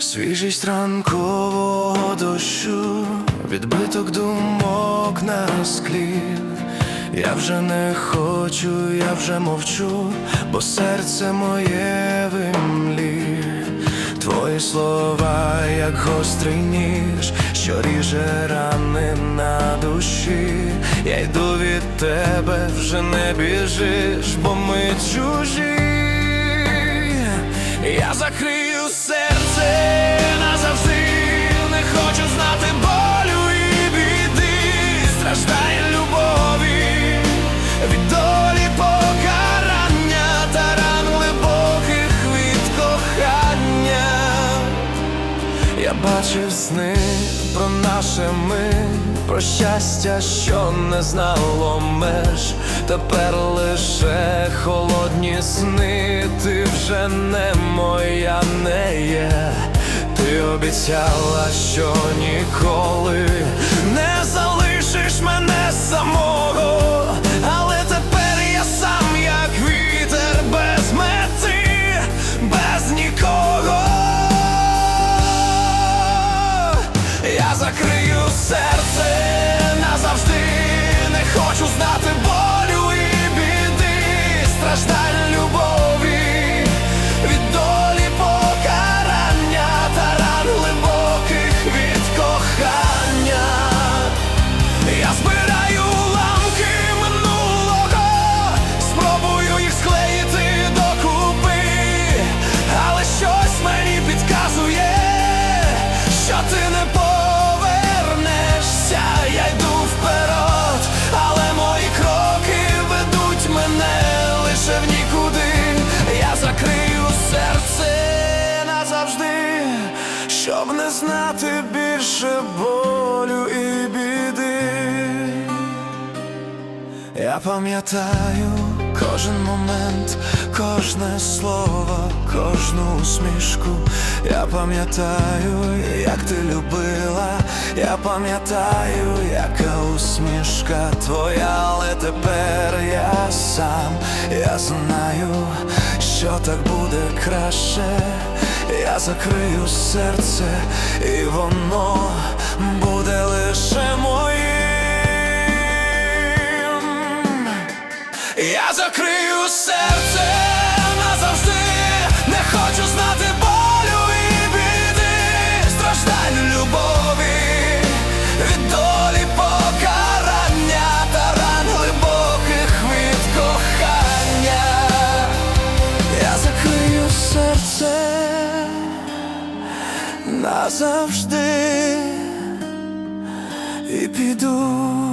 Свіжість ранкового дощу, відбиток думок на склі. Я вже не хочу, я вже мовчу, бо серце моє вимлі. Твої слова, як гострий ніж, що ріже рани на душі. Я йду від тебе, вже не біжиш, бо ми чужі. Я закрию Я бачив сни про наше ми, про щастя, що не знало меж. Тепер лише холодні сни, ти вже не моя, не є. Ти обіцяла, що ніколи щоб не знати більше болю і біди. Я пам'ятаю кожен момент, кожне слово, кожну усмішку. Я пам'ятаю, як ти любила, я пам'ятаю, яка усмішка твоя, але тепер я сам, я знаю, що так буде краще. Я закрию серце, і воно буде лише моїм. Я закрию серце назавжди. І піду